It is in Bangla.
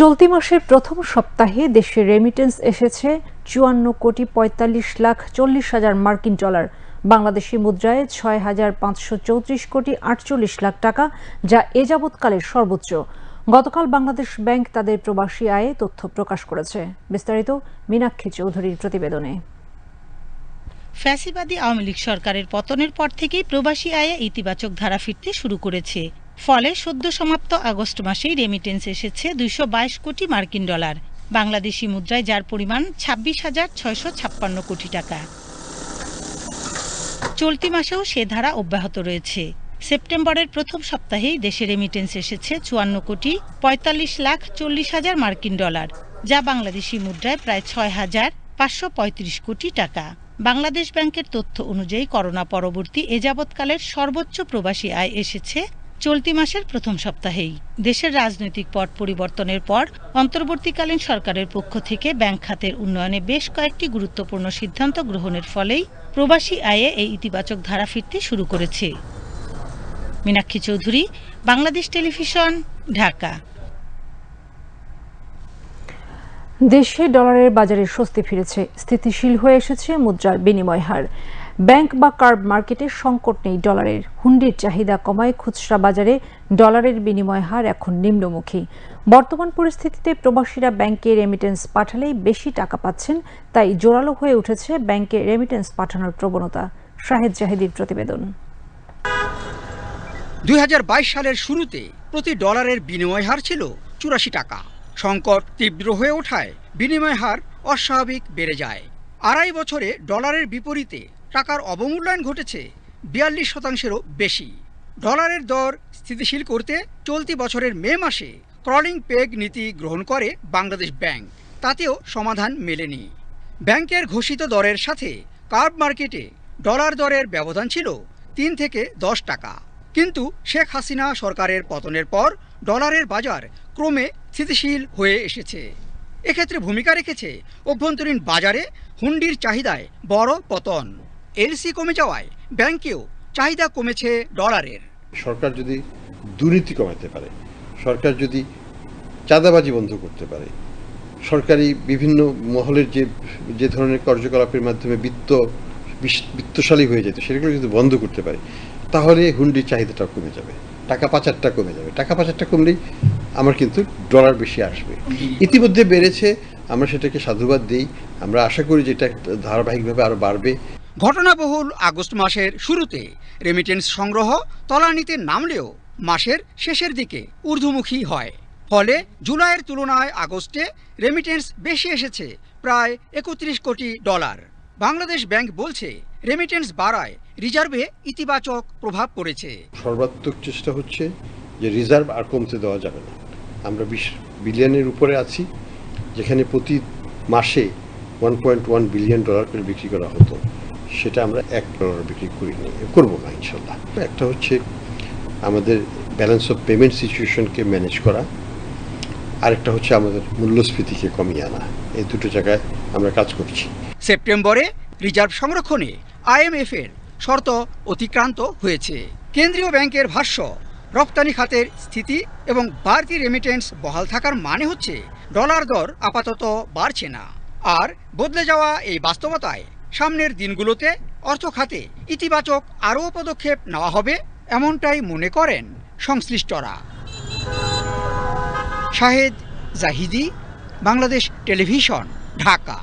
চলতি মাসের প্রথম সপ্তাহে দেশে রেমিটেন্স এসেছে চুয়ান্ন কোটি পঁয়তাল্লিশ লাখ চল্লিশ হাজার মার্কিন ডলার। বাংলাদেশি মুদ্রায় ছয় হাজার পাঁচশো চৌত্রিশ কোটি আটচল্লিশ লাখ টাকা, যা এ যাবৎকালের সর্বোচ্চ। গতকাল বাংলাদেশ ব্যাংক তাদের প্রবাসী আয়ে তথ্য প্রকাশ করেছে। বিস্তারিত মীনাক্ষী চৌধুরীর প্রতিবেদনে। ফ্যাসিবাদী আওয়ামী লীগ সরকারের পতনের পর থেকেই প্রবাসী আয়ে ইতিবাচক ধারা ফিরতে শুরু করেছে। ফলে সদ্য সমাপ্ত আগস্ট মাসেই রেমিটেন্স এসেছে দুইশো বাইশ কোটি মার্কিন ডলার। বাংলাদেশি মুদ্রায় যার পরিমাণ ছাব্বিশ হাজার ছয়শো ছাপ্পান্ন কোটি টাকা। চলতি মাসেও সে ধারা অব্যাহত রয়েছে। সেপ্টেম্বরের প্রথম সপ্তাহেই দেশে রেমিটেন্স এসেছে চুয়ান্ন কোটি পঁয়তাল্লিশ লাখ চল্লিশ হাজার মার্কিন ডলার, যা বাংলাদেশি মুদ্রায় প্রায় ছয় হাজার পাঁচশো পঁয়ত্রিশ কোটি টাকা। বাংলাদেশ ব্যাংকের তথ্য অনুযায়ী করোনা পরবর্তী এ যাবৎকালের সর্বোচ্চ প্রবাসী আয় এসেছে চলতি মাসের প্রথম সপ্তাহেই দেশের রাজনৈতিক পট পরিবর্তনের পর অন্তর্বর্তীকালীন সরকারের পক্ষ থেকে ব্যাংক খাতের উন্নয়নে বেশ কয়েকটি গুরুত্বপূর্ণ সিদ্ধান্ত গ্রহণের ফলেই প্রবাসী আয়ে এই ইতিবাচক ধারা ফিরতে শুরু করেছে। মীনাক্ষী চৌধুরী, বাংলাদেশ টেলিভিশন, ঢাকা। দেশে ডলারের বাজারে স্বস্তি ফিরেছে, স্থিতিশীল হয়ে এসেছে মুদ্রার বিনিময় হার। ব্যাংক বা কার্ব মার্কেটে সংকট নেই ডলারের। হুন্ডির চাহিদা কমায় খুচরা বাজারে, ডলারের বিনিময় হার এখন নিম্নমুখী। বর্তমান পরিস্থিতিতে প্রবাসীরা ব্যাংকে রেমিটেন্স পাঠালেই বেশি টাকা পাচ্ছেন, তাই জোরালো হয়ে উঠেছে ব্যাংকে রেমিটেন্স পাঠানোর প্রবণতা। শাহেদ জাহিদির প্রতিবেদন। দুই হাজার বাইশ সালের শুরুতে প্রতি ডলারের বিনিময় হার ছিল চুরাশি টাকা। সংকট তীব্র হয়ে ওঠায় বিনিময় হার অস্বাভাবিক বেড়ে যায়। আড়াই বছরে ডলারের বিপরীতে টাকার অবমূল্যায়ন ঘটেছে বিয়াল্লিশ শতাংশেরও বেশি। ডলারের দর স্থিতিশীল করতে চলতি বছরের মে মাসে ক্রলিং পেগ নীতি গ্রহণ করে বাংলাদেশ ব্যাংক। তাতেও সমাধান মেলেনি। ব্যাংকের ঘোষিত দরের সাথে কার্ব মার্কেটে ডলার দরের ব্যবধান ছিল তিন থেকে দশ টাকা। কিন্তু শেখ হাসিনা সরকারের পতনের পর ডলারের বাজার ক্রমে স্থিতিশীল হয়ে এসেছে। এক্ষেত্রে ভূমিকা রেখেছে অভ্যন্তরীণ বাজারে হুন্ডির চাহিদায় বড় পতন। এলসি কমে যাওয়ায় ব্যাংকেও চাহিদা কমেছে ডলারের। সরকার যদি দুর্নীতি কমাতে পারে, সরকার যদি চাঁদাবাজি বন্ধ করতে পারে, সরকারি বিভিন্ন মহলের যে যে ধরনের কার্যকলাপের মাধ্যমে বিত্ত বিত্তশালী হয়ে যেত, সেগুলো যদি বন্ধ করতে পারে, তাহলে হুন্ডির চাহিদাটা কমে যাবে, টাকা পাচারটা কমে যাবে। টাকা পাচারটা কমলেই আমার কিন্তু ডলার বেশি আসবে। ইতিমধ্যে বেড়েছে, আমরা সেটাকে সাধুবাদ দিই, আমরা আশা করি যে এটা ধারাবাহিকভাবে আরও বাড়বে। ঘটনাবহুল আগস্ট মাসের শুরুতে রেমিটেন্স সংগ্রহ তলানিতে নামলেও মাসের শেষের দিকে ঊর্ধ্বমুখী হয়। ফলে জুলাইয়ের তুলনায় আগস্টে রেমিটেন্স বেশি এসেছে, প্রায় একত্রিশ কোটি ডলার। বাংলাদেশ ব্যাংক বলছে রেমিটেন্স বাড়ায় রিজার্ভে ইতিবাচক প্রভাব পড়েছে। সর্বাত্মক চেষ্টা হচ্ছে যে রিজার্ভ আর কমতে দেওয়া যাবে না। আমরা বিশ বিলিয়নের উপরে আছি, যেখানে প্রতি মাসে one point one billion dollar করে বিক্রি করা হতো। সেটা আমরা এক ডলার বিক্রি করি নি করব না ইনশাল্লাহ। একটা হচ্ছে আমাদের ব্যালেন্স অফ পেমেন্ট সিচুয়েশনকে ম্যানেজ করা, আরেকটা হচ্ছে আমাদের মূল্যস্ফীতিকে কমিয়ে আনা। এই দুটো জায়গায় আমরা কাজ করছি। সেপ্টেম্বরে রিজার্ভ সংরক্ষণে আইএমএফ এর শর্ত অতিক্রান্ত হয়েছে। কেন্দ্রীয় ব্যাংকের ভাষ্য, রপ্তানি খাতের স্থিতি এবং বাড়তি রেমিটেন্স বহাল থাকার মানে হচ্ছে ডলার দর আপাতত বাড়ছে না। আর বদলে যাওয়া এই বাস্তবতায় সামনের দিনগুলোতে অর্থ খাতে ইতিবাচক আরও পদক্ষেপ নেওয়া হবে এমনটাই মনে করেন সংশ্লিষ্টরা। শাহেদ জাহিদি, বাংলাদেশ টেলিভিশন, ঢাকা।